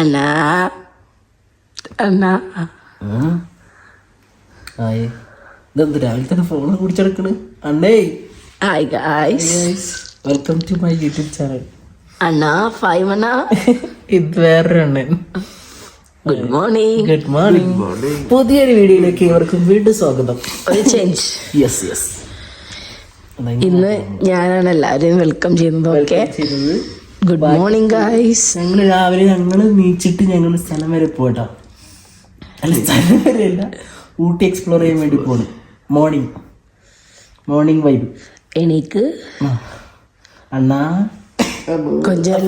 അണ്ണാ അണ്ണാ ആയേ. ഇതെന്ത് രാവിലെ തന്നെ ഫോൺ കുടിച്ചെടുക്കണ് അണ്ണേ. Hi guys welcome to my YouTube channel Anna five അണ്ണാ ഇത് വേറൊരു അണ്ണൻ. ഗുഡ് മോർണിംഗ് ഗുഡ് മോർണിംഗ് പുതിയൊരു വീഡിയോയിലേക്ക് ഇവർക്കും വീണ്ടും സ്വാഗതം. ഒരു ചേഞ്ച് യെസ് യെസ് ഇന്ന് ഞാനാണ് എല്ലാവരെയും വെൽക്കം ചെയ്യുന്നത്. ഓക്കെ ഗുഡ് മോർണിംഗ് ഗായ്സ് ഞങ്ങൾ രാവിലെ ഞങ്ങൾ നീച്ചിട്ട് ഞങ്ങൾ സ്ഥലം വരെ പോട്ടോ അല്ല സ്ഥലം വരെ അല്ല. ഊട്ടി എക്സ്പ്ലോർ ചെയ്യാൻ വേണ്ടി പോകണം മോർണിംഗ് മോർണിംഗ് വൈബ് എനിക്ക് അണ്ണാ. കൊഞ്ചം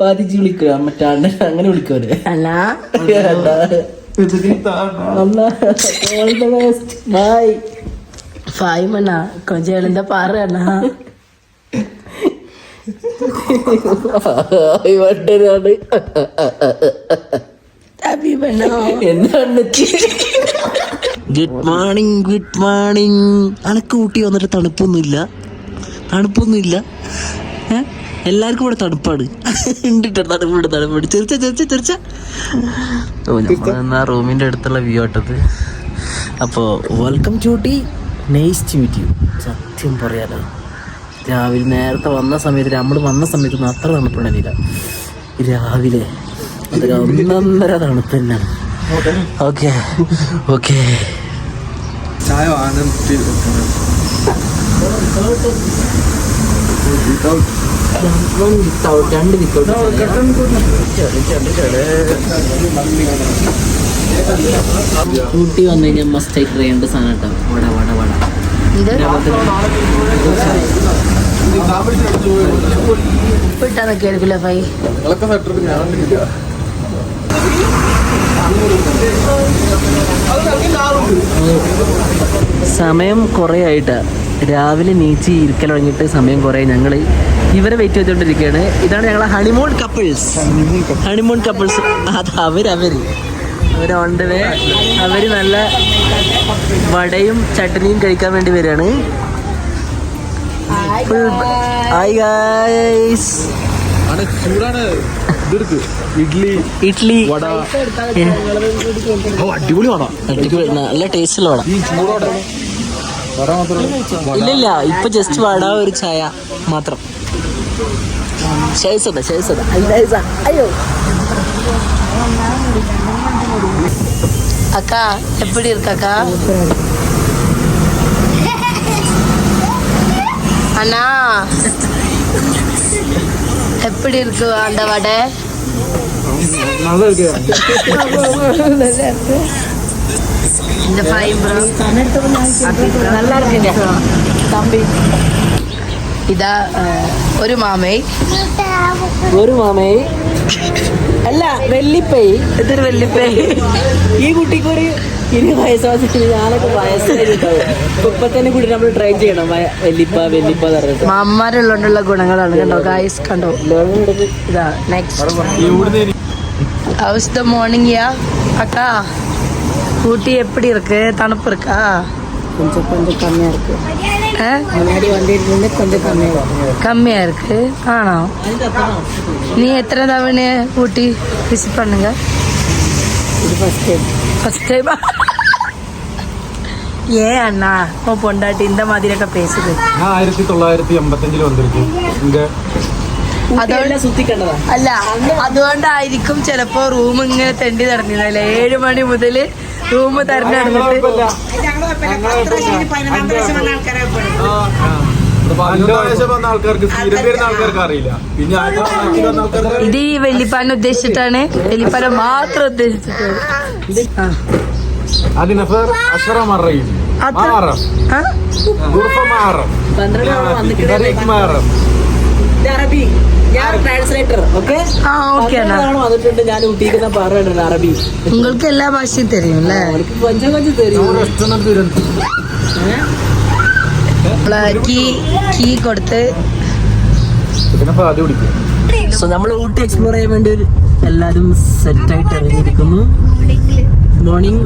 പാതിച്ച് വിളിക്കുക മറ്റേ അണ്ണൻ അങ്ങനെ വിളിക്കുവരെ അണ്ണാ. ബൈ ഫൈവ് അണ്ണാ. കൊഞ്ചം എഴുന്ന പാറ അണ്ണാ. വട്ടനാണ്. ഹാപ്പി ബണ്ണോ എന്താണ് ഗുഡ് മോർണിംഗ് ഗുഡ് മോർണിംഗ് അനക്ക് ഊട്ടി വന്നിട്ട് തണുപ്പൊന്നുമില്ല. തണുപ്പൊന്നുമില്ല? എല്ലാവർക്കും ഇവിടെ തണുപ്പാണ്. ഉണ്ടിട്ട് തണുപ്പുണ്ട് തണുപ്പുണ്ട്. ചെറിച്ച ചെറിച്ച ചെറിച്ച. എന്നാ റൂമിന്റെ അടുത്തുള്ള വ്യൂ ആട്ടത് അപ്പോ വെൽക്കം ടു ടി നൈസ് ടു മീറ്റ് യു സത്യം പറയാലോ. രാവിലെ നേരത്തെ വന്ന സമയത്ത് നമ്മൾ വന്ന സമയത്തൊന്നും അത്ര തണുപ്പുണ്ടായിരുന്നില്ല. രാവിലെ അതൊരു ഒന്നൊന്നര തണുപ്പ് തന്നെയാണ് ഓക്കെ ഓക്കെ. ചായ രണ്ട് ഊട്ടി വന്നു കഴിഞ്ഞാൽ മസ്റ്റ് ട്രൈ ചെയ്യേണ്ട സാധനം കേട്ടോ. വട വട വട. ഇത് ഉപ്പിട്ടാ നിൽക്കായിരിക്കില്ല ഫൈ. സമയം കുറേ ആയിട്ടാ. രാവിലെ നീച്ചി ഇരിക്കൽ തുടങ്ങിയിട്ട് സമയം കുറേ. ഞങ്ങൾ ഇവരെ വെയിറ്റ് ചെയ്തുകൊണ്ടിരിക്കുകയാണ് ഇതാണ് ഞങ്ങളെ ഹണിമൂൺ കപ്പിൾസ് ഹണിമൂൺ കപ്പിൾസ് അത് അവരവര്. അവർ ഓൺ ദ വേ അവർ നല്ല വടയും ചട്ടനിയും കഴിക്കാൻ വേണ്ടി വരികയാണ്. ഇഡ്ലി ഇഡ്ലി. വട. അടിപൊളി വട. അടിപൊളി. നല്ല ടേസ്റ്റുള്ള വട. ഇല്ലില്ല ഇപ്പൊ ജസ്റ്റ് വട ഒരു ചായ മാത്രം. ഷേസത ഷേസത അയ്യോ. அக்கா எப்படி இருக்கக்கா? அண்ணா எப்படி இருக்கு அந்த வடை? இந்த தம்பி இதா ஒரு மாமை. ഒരു മാമേ അല്ല വെള്ളിപ്പൈ ഇതൊരു വെല്ലിപ്പേ ഈ കുട്ടിക്ക് ഒരു ഇനി വയസ്സാവശ്യത്തിന് ഞാനൊക്കെ വയസ്സായിട്ടുണ്ടാവും ഇപ്പൊ ഇപ്പൊ തന്നെ കൂടി നമ്മൾ ട്രൈ ചെയ്യണം വയ- വെല്ലിപ്പ വെല്ലിപ്പ എന്ന് പറഞ്ഞിട്ട് മാമാരുള്ളതുകൊണ്ടുള്ള ഗുണങ്ങളാണ് കണ്ടോ ഗായ്സ് കണ്ടോ ഇതാ നെക്സ്റ്റ് ഇവിടുന്ന് എനിക്ക് ஹவுஸ் த மார்னிங் யா அக்கா ஊட்டி எப்படி இருக்கு தணுப்பு இருக்கா கொஞ்சம் கொஞ்சம் கம்மியாக இருக்குது முன்னாடி வண்டியில் இருந்து கொஞ்சம் கம்மியாக கம்மியாக இருக்குது ஆனா நீ எத்தனை தவணை ஊட்டி விசிட் பண்ணுங்க இது ஃபஸ்ட் டைம் ஃபஸ்ட் டைமா ஏன் அண்ணா உன் பொண்டாட்டி இந்த மாதிரியൊക്കെ பேசுது நான் ஆயிரத்தி தொள்ளாயிரத்தி எண்பத்தஞ்சில் வந்திருக்கேன் இங்கே അല്ല അതുകൊണ്ടായിരിക്കും ചിലപ്പോ റൂം ഇങ്ങനെ തെണ്ടി നടന്നില്ല ഏഴ് മണി മുതൽ റൂം ആൾക്കാർക്ക് ഇത് ഈ വെള്ളിപ്പാനെ ഉദ്ദേശിച്ചിട്ടാണ് വെള്ളിപ്പാനെ മാത്രം ഉദ്ദേശിച്ചിട്ടാണ് അത്ര- ആ? അറബി. ഞാൻ ട്രാൻസ്ലേറ്റർ ഓക്കെ വന്നിട്ടുണ്ട്. ഞാൻ ഊട്ടിക്കുന്ന പാറയാണ് അറബി. നിങ്ങൾക്ക് എല്ലാ ഭാഷയും തരും അല്ലേ? കൊഞ്ചം കൊഞ്ചം തരും. കീ കീ കൊടുത്ത് സോ നമ്മൾ ഊട്ടി എക്സ്പ്ലോർ ചെയ്യാൻ വേണ്ടി എല്ലാരും സെറ്റ് ആയിട്ട് ഇറങ്ങിയിരിക്കുന്നു. മോർണിംഗ്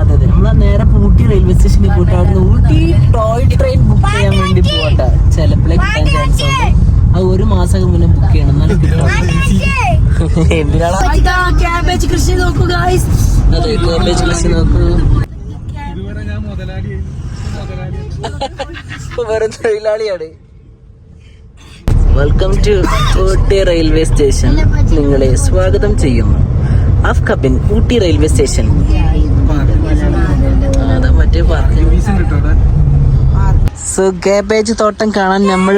അതെ അതെ. നമ്മൾ നേരെ ഊട്ടി റെയിൽവേ സ്റ്റേഷനിൽ പോയിട്ട് അവിടുന്ന് ഊട്ടി ടോയ് ട്രെയിൻ ബുക്ക് ചെയ്യാൻ വേണ്ടി പോകട്ടെ ചിലപ്പോഴേ കിട്ടാൻ ചാൻസ് ഉണ്ട് അത് ഒരു മാസം മുന്നേ ബുക്ക് ചെയ്യണം. എന്നാലും കിട്ടണം. എന്തിനാണ് ക്യാബേജ് കൃഷി നോക്കൂ ഗായ്സ് അതെ കോളേജ് ക്ലാസ് നോക്കൂ. വെറും തൊഴിലാളിയാണ്. Welcome to Ooty railway station നിങ്ങളെ സ്വാഗതം ചെയ്യുന്നു. അഫ്കബിൻ ഊട്ടി റെയിൽവേ സ്റ്റേഷൻ മറ്റേ പാർക്ക്. സോ കേബേജ് തോട്ടം കാണാൻ നമ്മൾ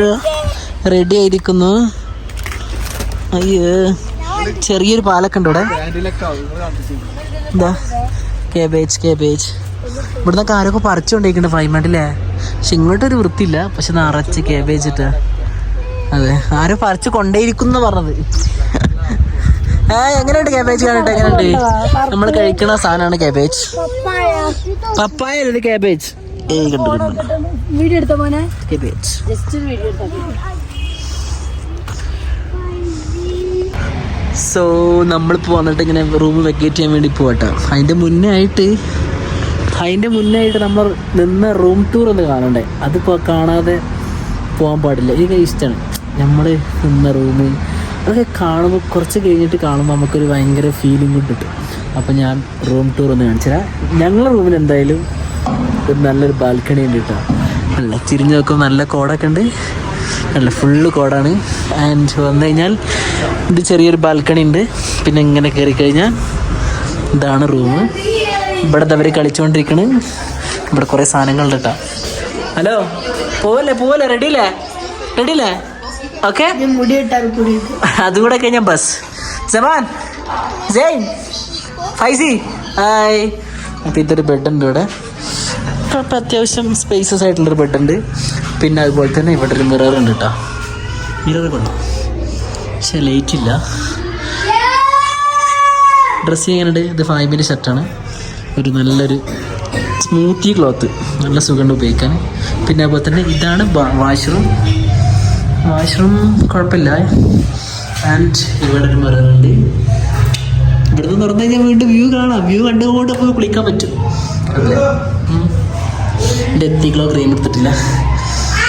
റെഡി ആയിരിക്കുന്നു. അയ്യോ ചെറിയൊരു പാലൊക്കെ ഉണ്ട് ഇവിടെ. എന്താ? കേബേജ് കേബേജ് ഇവിടുന്ന് ആരൊക്കെ പറിച്ചുകൊണ്ടിരിക്കുന്നുണ്ട് ഫ്ലൈമാട്ടില്ലേ പക്ഷെ ഇങ്ങോട്ടൊരു വൃത്തിയില്ല. പക്ഷെ നിറച്ച് കേബേജ് ഇട്ട്. അതെ ആരോ പറിച്ച് കൊണ്ടേയിരിക്കുന്നു പറഞ്ഞത്. എങ്ങനെയുണ്ട് കാബേജ് കാണട്ടെ? എങ്ങനെയുണ്ട്? നമ്മൾ കഴിക്കുന്ന സാധനമാണ് കാബേജ് പപ്പായ. കാബേജ് കണ്ടു വീഡിയോ എടുത്ത മോനെ? കേബേജ് ജസ്റ്റ് വീഡിയോ സോ നമ്മളിപ്പോൾ വന്നിട്ട് ഇങ്ങനെ റൂം വെക്കേറ്റ് ചെയ്യാൻ വേണ്ടി പോകട്ടെ അതിന്റെ മുന്നേ ആയിട്ട് അതിന്റെ മുന്നേ ആയിട്ട് നമ്മൾ നിന്ന റൂം ടൂർ ഒന്ന് കാണണ്ടേ? അതിപ്പോൾ കാണാതെ പോകാൻ പാടില്ല. എനിക്ക് ഇഷ്ടമാണ് നമ്മൾ നിന്ന റൂം അതൊക്കെ കാണുമ്പോൾ കുറച്ച് കഴിഞ്ഞിട്ട് കാണുമ്പോൾ നമുക്കൊരു ഭയങ്കര ഫീലിംഗ് കിട്ടും. അപ്പോൾ ഞാൻ റൂം ടൂർ ഒന്ന് കാണിച്ചുതരാം. ഞങ്ങളുടെ റൂമിൽ എന്തായാലും ഒരു നല്ലൊരു ബാൽക്കണി ഉണ്ട് കേട്ടോ നല്ല തിരിഞ്ഞു നോക്കുമ്പോൾ നല്ല കോടൊക്കെ ഉണ്ട്. നല്ല ഫുള്ള് കോടാണ്. ആൻഡ് വന്നു കഴിഞ്ഞാൽ ഇത് ചെറിയൊരു ബാൽക്കണി ഉണ്ട്. പിന്നെ ഇങ്ങനെ കയറി കഴിഞ്ഞാൽ ഇതാണ് റൂം ഇവിടെ അവർ കളിച്ചുകൊണ്ടിരിക്കണ് ഇവിടെ കുറേ സാധനങ്ങളുണ്ട് കേട്ടോ ഹലോ പോവല്ലേ? പോവല്ലേ? റെഡിയില്ലേ റെഡിയില്ലേ ഓക്കെ അതും കൂടെ കഴിഞ്ഞാൽ ബസ് ജമാൻ ജെയിൻ ഫൈസി ഹായ്. അപ്പോൾ ഇതൊരു ബെഡ് ഉണ്ട് ഇവിടെ. ഇപ്പം അത്യാവശ്യം സ്പേസസ് ആയിട്ടുള്ളൊരു ബെഡ് ഉണ്ട്. പിന്നെ അതുപോലെ തന്നെ ഇവിടെ ഒരു മിറർ ഉണ്ട് കേട്ടോ മിറർ കൊണ്ടു പക്ഷേ ലൈറ്റ് ഇല്ല. ഡ്രസ്സ് എങ്ങനെയുണ്ട്? ഇത് ഫൈബിന്റെ ഷർട്ടാണ് ഒരു നല്ലൊരു സ്മൂത്തി ക്ലോത്ത് നല്ല സുഖമുണ്ട് ഉപയോഗിക്കാൻ. പിന്നെ അതുപോലെ തന്നെ ഇതാണ് വാഷ്റൂം വാഷ്റൂം കുഴപ്പമില്ല. ആൻഡ് ഇവിടെ ഒരു മിറർ ഉണ്ട് ഇവിടുന്ന് തുറന്നു കഴിഞ്ഞാൽ വീണ്ടും വ്യൂ കാണാം. വ്യൂ കണ്ടുകൊണ്ട് പോയി കുളിക്കാൻ പറ്റും. എന്റെ എത്തിക്കളോ ക്രീം എടുത്തിട്ടില്ല.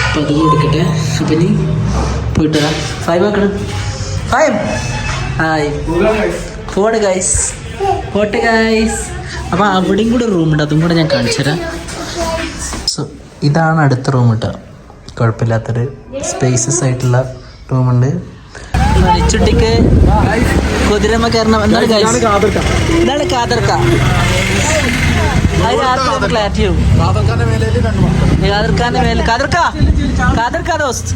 അപ്പോൾ അത് കൊടുക്കട്ടെ അപ്പം ഇനി പോയിട്ട് വരാം. ഫൈവ് ആക്കണം. Five hi. പോട് ഗൈസ് പോട്ടെ ഗൈസ് അപ്പോൾ അവിടെയും കൂടെ റൂമുണ്ട് അതും കൂടെ ഞാൻ കാണിച്ചു തരാം സോ ഇതാണ് അടുത്ത റൂം കേട്ടോ കുഴപ്പമില്ലാത്തൊരു സ്പേസസ് ആയിട്ടുള്ള റൂമുണ്ട് ചുട്ടിക്ക് കുതിരമ്മ കയറണം. എന്താണ് എന്താണ് ഇതാണ് കാതർക്ക. ക്ലാരിറ്റി മേലെ ദോസ്ത്.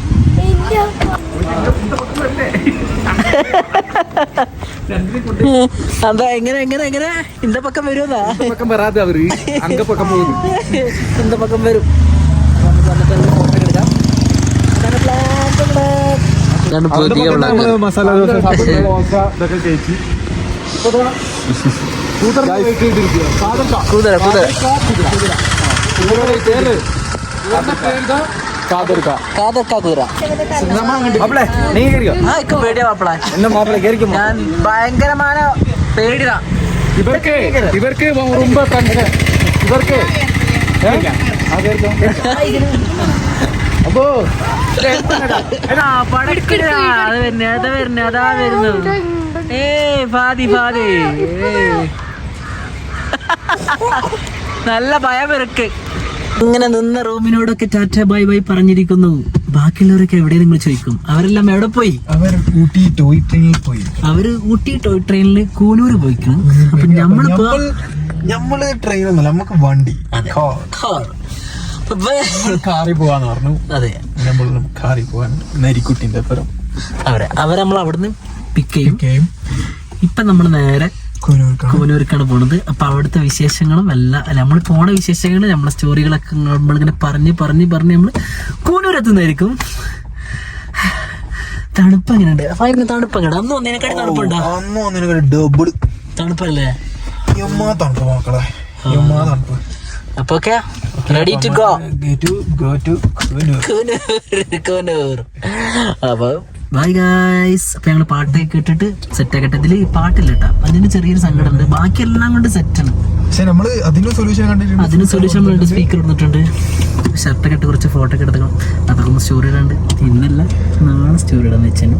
എങ്ങനെ എങ്ങനെ എങ്ങനെ? ഇന്ത പക്കം വരുമെന്നാ പക്കം വരാതെ അവർ അങ്ക പക്കം പോകുന്നു. ഇന്ത പക്കം വരും. അതാണ് പുതിയ മസാല ദോശ കുതിര കുതിര ഞാൻ ഭയങ്കരമായ പേടിതാ ഇവർക്ക് ഇവർക്ക് ഇവർക്ക് അപ്പോ അത് വരുന്നേ അതാ വരുന്നേ അതാ വരുന്നു ഏ ഫാദി ഫാദി നല്ല ഭയം ഇറക്ക് ഇങ്ങനെ നിന്ന റൂമിനോടൊക്കെ ടാറ്റ ബൈ ബൈ പറഞ്ഞിരിക്കുന്നു. ബാക്കിയുള്ളവരൊക്കെ എവിടെ നിങ്ങൾ ചോദിക്കും? അവരെല്ലാം എവിടെ പോയി? അവർ ഊട്ടി ടോയ് ട്രെയിനിൽ പോയി. അവർ ഊട്ടി ടോയ് ട്രെയിനിൽ കൂനൂര് പോയിക്കണം. അപ്പൊ നമ്മളിപ്പോ നമ്മൾ ട്രെയിനൊന്നുമല്ല നമുക്ക് വണ്ടി അതെ. കാർ. കാറിൽ പോവാന്ന് പറഞ്ഞു. അതെ. നമ്മൾ കാറി പോവാൻ നരിക്കുട്ടിന്റെ അപ്പുറം. അവരെ. അവരെ നമ്മൾ അവിടുന്ന് പിക്ക് ചെയ്യും. ഇപ്പൊ നമ്മൾ നേരെ കുനൂർക്കാണ്. പോണത്. അപ്പൊ അവിടുത്തെ വിശേഷങ്ങളും എല്ലാം നമ്മൾ പോണ വിശേഷങ്ങൾ നമ്മളെ സ്റ്റോറികളൊക്കെ നമ്മളിങ്ങനെ പറഞ്ഞ് പറഞ്ഞ് പറഞ്ഞ് നമ്മൾ കൂനൂർ എത്തുന്നതായിരിക്കും തണുപ്പ് എങ്ങനെയുണ്ട്? ഭയങ്കര തണുപ്പ് എങ്ങനെ അന്ന് ഒന്നിനെക്കാട്ടി തണുപ്പുണ്ടോ അന്ന് ഡബിൾ തണുപ്പല്ലേ? മക്കളെ. തണുപ്പ്. അപ്പൊ okay. Ready to go to go to അപ്പൊ ബൈ ഗായ്സ് അപ്പൊ ഞങ്ങൾ പാട്ടൊക്കെ കേട്ടിട്ട് സെറ്റ് ആക്കട്ടെ ഇതിൽ ഈ പാട്ടില്ല കേട്ടോ അതിന് ചെറിയൊരു സങ്കടം ഉണ്ട് ബാക്കിയെല്ലാം കൊണ്ട് സെറ്റാണ് പക്ഷെ നമ്മൾ അതിന് സൊല്യൂഷൻ കണ്ടിട്ടുണ്ട്. അതിന് സൊല്യൂഷൻ വേണ്ടി സ്പീക്കർ എടുത്തിട്ടുണ്ട് ഷർട്ടൊക്കെ ഇട്ട് കുറച്ച് ഫോട്ടോ ഒക്കെ എടുക്കണം അതൊക്കെ ഒന്ന് സ്റ്റോറി ഇടാണ്ട്. ഇന്നല്ല നാളെ സ്റ്റോറി ഇടാന്ന് വെച്ചാൽ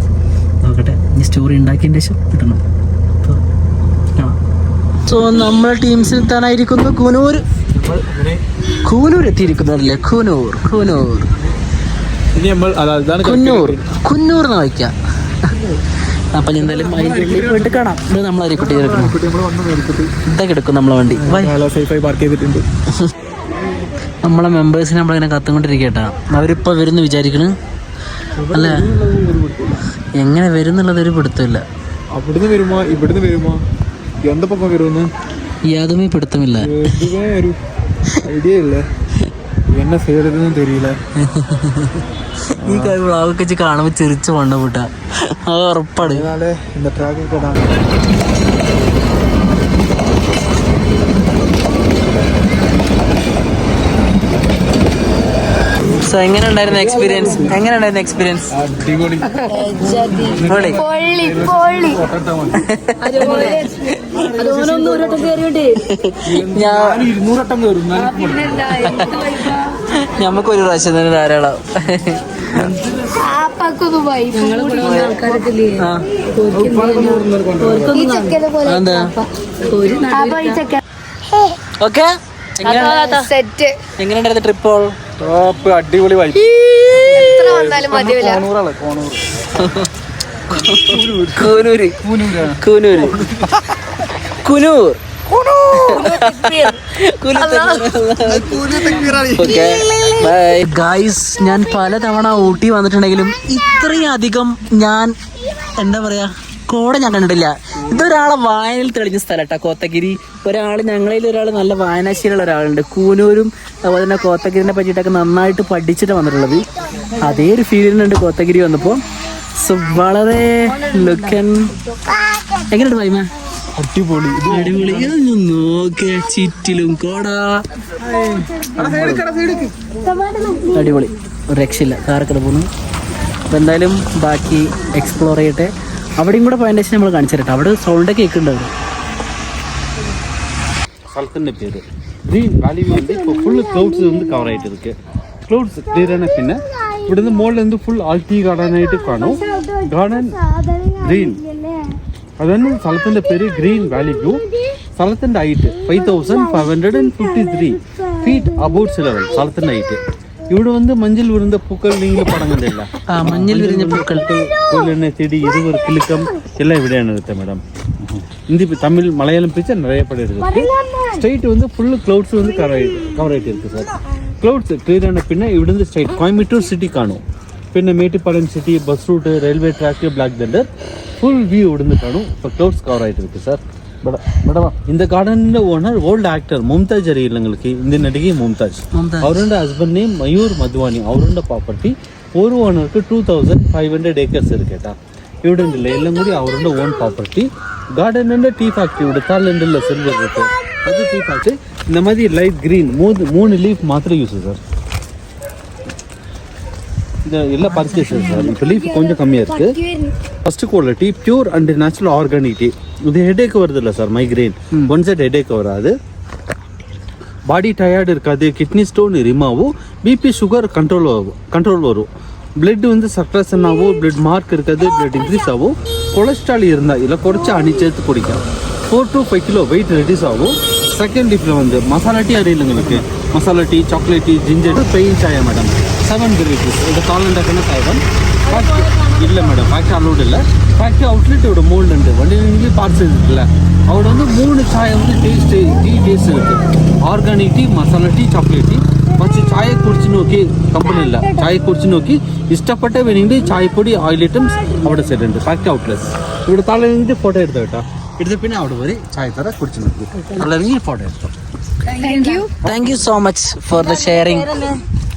നോക്കട്ടെ. ഇനി സ്റ്റോറി ഉണ്ടാക്കിയതിന് ശേഷം കിട്ടണം സോ നമ്മളെ ടീംസിൽ എത്താനായിരിക്കുന്നു കൂനൂർ. കൂനൂർ എത്തിയിരിക്കുന്നല്ലേ കൂനൂർ കൂനൂർ. കുന്നൂർ കുന്നൂർ എന്ന് വായിക്കാം? അപ്പൊ എന്തായാലും അതിന്റെ ഉള്ളിൽ പോയിട്ട് കാണാം. ഇത് നമ്മൾ അരിക്കുട്ടി എടുക്കണം നമ്മൾ വന്ന് മേടിച്ചിട്ട് ഇതൊക്കെ എടുക്കും നമ്മളെ വണ്ടി. നമ്മളെ മെമ്പേഴ്സിനെ നമ്മളിങ്ങനെ കത്തുകൊണ്ടിരിക്കട്ടാ അവരിപ്പോൾ വരുന്നു വിചാരിക്കണ്. അല്ല? എങ്ങനെ വരുന്നുള്ളത് ഒരു പിടുത്തമില്ല. അവിടുന്ന് വരുമോ? ഇവിടുന്ന് വരുമോ? എന്താ പൊക്കം യാതൊന്നും പിടുത്തമില്ല. ഐഡിയ ഇല്ല? എന്നെ ഈ വ്ളാഗൊക്കെ വെച്ച് കാണുമ്പോൾ ചിരിച്ചു കൊണ്ടുപോട്ട അത് ഉറപ്പാണ്. എന്നാലേ എന്താ സോ എങ്ങനെ ഉണ്ടായിരുന്നു എക്സ്പീരിയൻസ് എങ്ങനെ ഉണ്ടായിരുന്നു എക്സ്പീരിയൻസ് ഒരു പ്രാവശ്യം തന്നെ ധാരാളം. ഓക്കെ? സെറ്റ് എങ്ങനെ ഉണ്ടായിരുന്നു ട്രിപ്പോൾ ടോപ്പ് അടിപൊളി വൈബ് കോണൂർ കൂനൂര്. കൂനൂര്. കുനൂർ. ഗായ്സ് ഞാൻ പലതവണ ഊട്ടി വന്നിട്ടുണ്ടെങ്കിലും ഇത്രയധികം അധികം ഞാൻ എന്താ പറയാ കോട ഞാൻ കണ്ടിട്ടില്ല. ഇതൊരാളെ വായനയിൽ തെളിഞ്ഞ സ്ഥലട്ടാ കോത്തഗിരി. ഒരാൾ ഞങ്ങളിൽ ഒരാൾ നല്ല വായനാശീലുള്ള ഒരാളുണ്ട്. കൂനൂരും അതുപോലെ തന്നെ കോത്തഗിരിനെ പറ്റിയിട്ടൊക്കെ നന്നായിട്ട് പഠിച്ചിട്ട് വന്നിട്ടുള്ളത്. അതേ ഒരു ഫീലിനുണ്ട് കോത്തഗിരി വന്നപ്പോൾ സോ വളരെ ലുക്കൻ എങ്ങനെയുണ്ട് വൈമ? അടിപൊളി. അടിപൊളി. ചിറ്റിലും കോടാ ചുറ്റിലും കോട. അടിപൊളി. രക്ഷയില്ല. കാറൊക്കെ പോകുന്നു അപ്പോൾ എന്തായാലും ബാക്കി എക്സ്പ്ലോർ ചെയ്യട്ടെ. അവിടെയും കൂടെ പോയിന്റ് നമ്മൾ കാണിച്ചു തരട്ടെ. അവിടെ സോൾഡ് കേക്ക് ഉണ്ടാവും സ്ഥലത്തിന്റെ പേര്. ഇത് വാലിമ ഉണ്ട് ഇപ്പോൾ ഫുള്ള് ക്ലൗഡ്സ് വന്ന് കവർ ആയിട്ട് ഇരിക്ക്. ക്ലൗഡ്സ് ക്ലിയർ ആണ് പിന്നെ ഇവിടുന്ന് മുകളിൽ നിന്ന് ഫുൾ ആൾട്ടി ഗാർഡൻ കാണും. ഗാർഡൻ ഗ്രീൻ അതാണ് സ്ഥലത്തിന്റെ പേര് ഗ്രീൻ വാലി വ്യൂ സ്ഥലത്തിന്റെ height five thousand five hundred and fifty three feet above sea level സ്ഥലത്തിന്റെ ഹൈറ്റ് ഇവിടെ வந்து மஞ்சள் விருந்த പൂക്കൾ നിങ്ങൾ പടം കണ്ടില്ല മഞ്ഞിൽ വിരിഞ്ഞ പൂക്കൾക്ക് கொள்ளெண்ணெய் செடி இருவர் கிழக்கம் எல்லாம் இப்படியான இருக்கு மேடம் இந்தி தமிழ் மலையாளம் பிரிச்சா நிறைய படம் இருக்குது ஸ்ட்ரைட் வந்து ஃபுல்லு க்ளவுட்ஸ் வந்து கவர் கவர் ஆகிட்டு இருக்குது சார் க்ளவுட்ஸ் கிளியர் ஆன பின்ன இவிடுந்து ஸ்ட்ரைட் கோயம்புத்தூர் சிட்டி காணும் பின்ன Mettupalayam city bus route railway track black thunder full view விடுந்து காணும் இப்போ க்ளவுட்ஸ் கவர் ஆகிட்டு இருக்குது சார் இந்த கார்டனில் ஓனர் ஓல்டு ஆக்டர் மும்தாஜ் அறியில் எங்களுக்கு இந்த நடிகை மும்தாஜ் அவரோட ஹஸ்பண்ட் நேம் மயூர் மதுவானி அவரோட ப்ராப்பர்ட்டி ஒரு ஓனருக்கு two thousand five hundred acres இருக்கேட்டா ഇവിടെയുണ്ടല്ലോ എല്ലാം കൂടി அவரோட ஓன் ப்ராப்பர்ட்டி ഗാർഡനിൻ്റെ டீ ഫാക്ടറി ഇവിടെ തള്ളുണ്ടല്ലോ സിൽവർ റൂട്ട് അത് ടീ ഫാക്ടറി இந்த மாதிரி லைட் க்ரீன் மூணு மூணு லீஃப் மாத்திரம் யூஸ் சார் இந்த எல்லாம் பர்ச்சேஸ் சார் இப்போ லீஃப் கொஞ்சம் கம்மியாக இருக்குது first quality pure and natural organic tea இது ஹெடேக் வருது இல்லை sir migraine one set headache வராது. பாடி டயர்டு இருக்காது கிட்னி ஸ்டோன் ரிமாவும் பிபி சுகர் கண்ட்ரோல் ஆகும் கண்ட்ரோல் வரும். பிளட் வந்து சப்ரஷன் ஆகும் பிளட் மார்க் இருக்காது பிளட் இன்க்ரீஸ் ஆகும். கொலஸ்ட்ரால் இருந்தால் இல்லை குறைச்சி அணிச்சேர்த்து குடிக்கும் four to five kilo weight reduce ஆகும். செகண்ட் டிஃபில் வந்து மசாலா டீ அறியல உங்களுக்கு masala tea chocolate tea ginger pain சாயா மேடம் செவன் வெரைட்டிஸ் இது காலண்டர் சாயம் இல்லை மேடம் ஃபேக்ட்ரி அலோடு இல்லை. ஃபேக்ட்ரி அவுட்லெட்டோட மோல்டு உண்டு. வண்டியிலேருந்து பார்ட்ஸ் இருக்குல்ல. அவட வந்து மூணு சாய் வந்து டேஸ்ட் டீ டேஸ்ட் இருக்குது organic tea masala tea chocolate tea మంచి ఛాయ్ కూర్చునోకి కంపెనీల ఛాయ్ కూర్చునోకి ఇష్టపట్టే వినిండి ఛాయ్ పొడి ఆయిల్ ఐటమ్స్ అవడ సెట్ ఫ్యాక్టరీ అవుట్లెట్స్ ఇప్పుడు తల నిండి ఫోటో ఎడతా எடுத்துப்பின்னு அவடு வரி சாய் தர குடிச்சுனோக்கு நல்லா ஃபோட்டோ எடுத்தோம். Thank you thank you so much for the sharing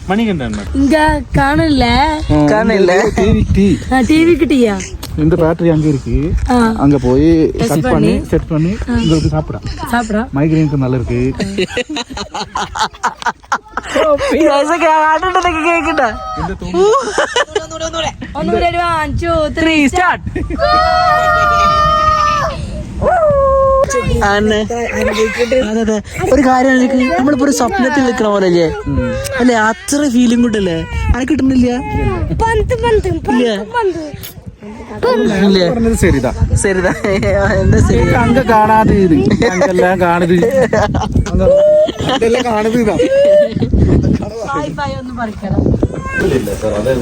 Manikandan இங்க காணல காணல டிவிக்கு டீயா இந்த பேட்டரி அங்க இருக்கு. அங்க போய் கட் பண்ணி. செட் பண்ணி உங்களுக்கு சாப்பிடா சாப்பிடா மைக்ரைனுக்கு நல்லா இருக்கு. கேக்குட்டா അതെ അതെ. ഒരു കാര്യം നമ്മളിപ്പോ ഒരു സ്വപ്നത്തിൽ നിൽക്കണ പോലെ അല്ലേ? അല്ലെ അത്ര ഫീലിംഗ് കിട്ടല്ലേ അത് കിട്ടുന്നില്ല? അങ്ക കാണാതെ ഇത്. അങ്കെല്ലാം കാണുത് അതെല്ലാം കാണുത് ഇതാ.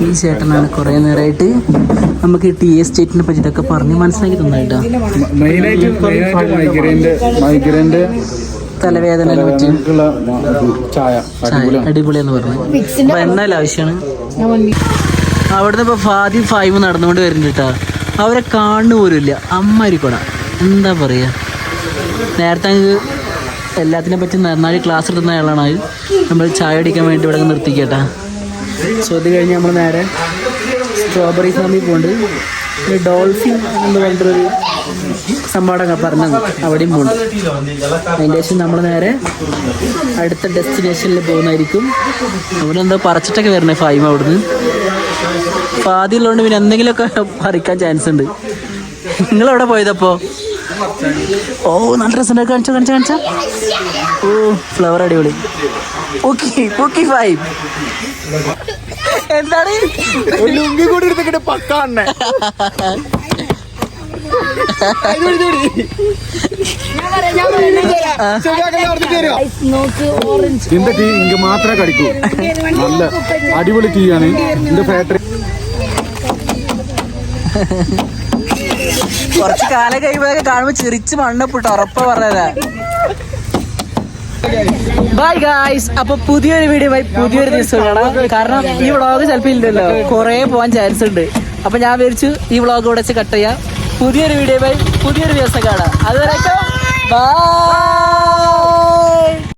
ഈ ചേട്ടനാണ് കുറെ നേരമായിട്ട് നമുക്ക് ടി എസ്റ്റേറ്റിനെ പറ്റിയിട്ടൊക്കെ പറഞ്ഞ് മനസ്സിലാക്കി തന്നായിട്ടാ തലവേദന ചായ. അടിപൊളിയെന്ന് പറഞ്ഞു. അപ്പൊ എന്നാൽ ആവശ്യമാണ്? അവിടുന്ന് ഇപ്പൊ ഫാദി ഫൈവ് നടന്നുകൊണ്ട് വരുന്നുണ്ട് കേട്ടാ. അവരെ കാണുന്നു പോലും ഇല്ല. അമ്മാരിക്കൊട എന്താ പറയാ? നേരത്തെ എല്ലാത്തിനെ പറ്റി നന്നായി ക്ലാസ് എടുക്കുന്ന ആളാണ്. നമ്മൾ ചായ അടിക്കാൻ വേണ്ടി ഇവിടെ നിർത്തിക്കേട്ടാ. സോ ഇത് കഴിഞ്ഞ് നമ്മൾ നേരെ സ്ട്രോബെറി ഫാമിൽ പോകുന്നുണ്ട് ഡോൾഫിൻ എന്ന് പറഞ്ഞിട്ടൊരു സംഭവം പറഞ്ഞു അവിടെയും പോകുന്നുണ്ട് അതിന്റെ ശേഷം നമ്മൾ നേരെ അടുത്ത ഡെസ്റ്റിനേഷനിൽ പോകുന്നതായിരിക്കും. അവിടെ പറിച്ചിട്ടൊക്കെ വരണേ ഫൈവ് അവിടുന്ന്. പാതിയുള്ളതുകൊണ്ട് പിന്നെ എന്തെങ്കിലുമൊക്കെ പറിക്കാൻ ചാൻസ് ഉണ്ട്. നിങ്ങളവിടെ പോയതപ്പോൾ പോയതപ്പോ? ഓ നല്ല രസം കാണിച്ചോ കാണിച്ചോ കാണിച്ചോ. ഓ ഫ്ലവർ അടിപൊളി. ഓക്കെ ഓക്കെ ഫൈവ് എന്താണ്? ലുങ്കി കൂടി എടുത്തിട്ട് ഓറഞ്ച് ഇതിന്റെ ടീ ഇങ്ങ മാത്രമേ കടിക്കൂ. നല്ല അടിപൊളി ടീ ആണ് എന്റെ ഫാക്ടറി കുറച്ച് കാലം കഴിയുമ്പോഴൊക്കെ കാണുമ്പോ ചിരിച്ച് മണ്ണപ്പിട്ട് ഉറപ്പ പറഞ്ഞതാ. ബൈ ഗായ്സ് അപ്പൊ പുതിയൊരു വീഡിയോ പുതിയൊരു ദിവസം കാണാം കാരണം ഈ വ്ളോഗ് ചിലപ്പോ ഇല്ലല്ലോ. കുറെ പോവാൻ ചാൻസ് ഉണ്ട്. അപ്പൊ ഞാൻ വിചാരിച്ചു ഈ വ്ളോഗ് ഇവിടെ വെച്ച് കട്ട് ചെയ്യാം. പുതിയൊരു വീഡിയോ ബൈ പുതിയൊരു ദിവസം കാണാം. അതുവരെ ബൈ